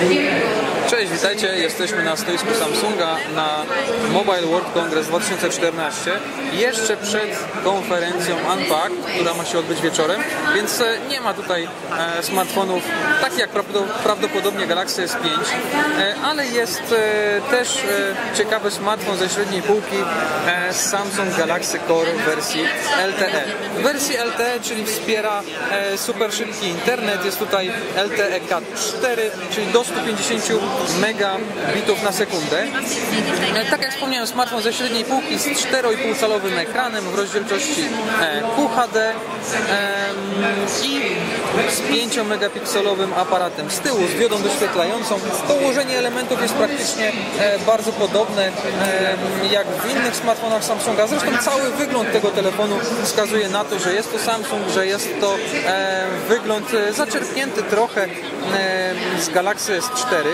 Thank you. Cześć, witajcie. Jesteśmy na stoisku Samsunga na Mobile World Congress 2014. Jeszcze przed konferencją Unpacked, która ma się odbyć wieczorem, więc e, nie ma tutaj e, smartfonów takich jak prawdopodobnie Galaxy S5, e, ale jest też ciekawy smartfon ze średniej półki Samsung Galaxy Core w wersji LTE. W wersji LTE, czyli wspiera super szybki internet, jest tutaj LTE Cat 4, czyli do 150 megabitów na sekundę. E, tak jak wspomniałem, smartfon ze średniej półki z 4,5 calowym ekranem w rozdzielczości e, QHD i z 5 megapikselowym aparatem z tyłu, z diodą doświetlającą. To ułożenie elementów jest praktycznie e, bardzo podobne jak w innych smartfonach Samsunga. Zresztą cały wygląd tego telefonu wskazuje na to, że jest to Samsung, że jest to wygląd zaczerpnięty trochę z Galaxy S4.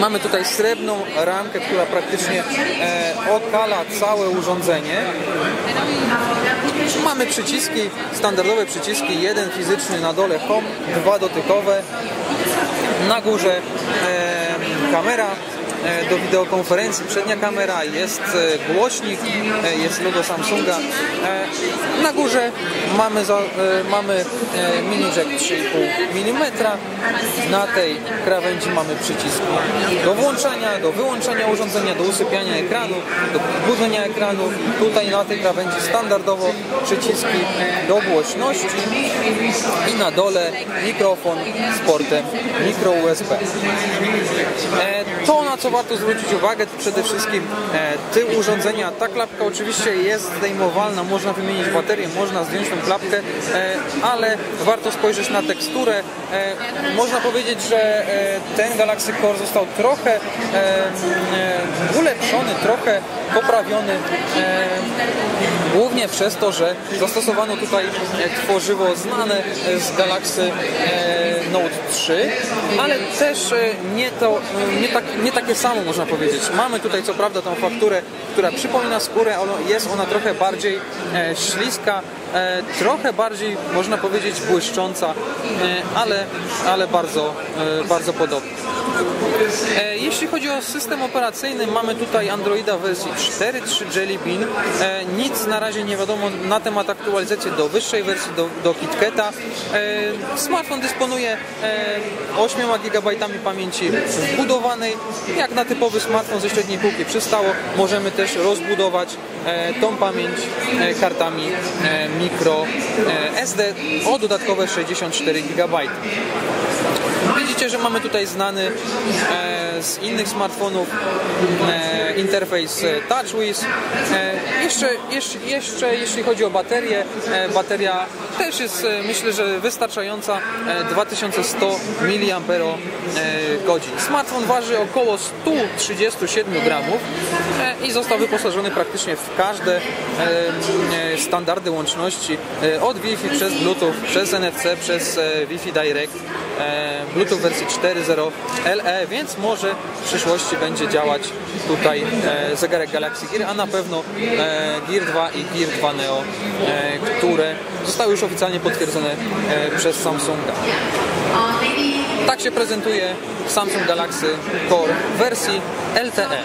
Mamy tutaj srebrną ramkę, która praktycznie e, okala całe urządzenie. Mamy przyciski, standardowe przyciski, jeden fizyczny na dole home, dwa dotykowe, na górze e, kamera, do wideokonferencji. Przednia kamera, jest e, głośnik, e, jest logo Samsunga. Na górze mamy, mamy mini jack 3,5 mm. Na tej krawędzi mamy przycisk do włączania, do wyłączania urządzenia, do usypiania ekranu, do budzenia ekranu. Tutaj na tej krawędzi standardowo przyciski do głośności i na dole mikrofon z portem micro USB. Co warto zwrócić uwagę to przede wszystkim e, tył urządzenia. Ta klapka oczywiście jest zdejmowalna, można wymienić baterię, można zdjąć tą klapkę, e, ale warto spojrzeć na teksturę. E, można powiedzieć, że ten Galaxy Core został trochę ulepszony, trochę poprawiony głównie przez to, że zastosowano tutaj tworzywo znane z Galaxy Note 3, ale też nie, to, nie, tak, nie takie samo można powiedzieć. Mamy tutaj co prawda tą fakturę, która przypomina skórę, jest ona trochę bardziej e, śliska, e, trochę bardziej można powiedzieć błyszcząca, e, ale, ale bardzo, bardzo podobna. Jeśli chodzi o system operacyjny, mamy tutaj Androida wersji 4.3 Jelly Bean. Nic na razie nie wiadomo na temat aktualizacji do wyższej wersji, do, do KitKata. Smartfon dysponuje 8 GB pamięci wbudowanej, jak na typowy smartfon ze średniej półki przystało. Możemy też rozbudować tą pamięć kartami micro SD o dodatkowe 64 GB. Widzicie, że mamy tutaj znany e, z innych smartfonów e, interfejs e, TouchWiz. Jeszcze, jeszcze, jeszcze jeśli chodzi o baterię, bateria też jest myślę, że wystarczająca 2100 mAh. Smartfon waży około 137 gramów i został wyposażony praktycznie w każde standardy łączności od Wi-Fi przez Bluetooth, przez NFC, przez Wi-Fi Direct, Bluetooth wersji 4.0 LE, więc może w przyszłości będzie działać tutaj e, zegarek Galaxy Gear, a na pewno e, Gear 2 i Gear 2 Neo, e, które zostały już oficjalnie potwierdzone przez Samsunga. Tak się prezentuje Samsung Galaxy Core w wersji LTE.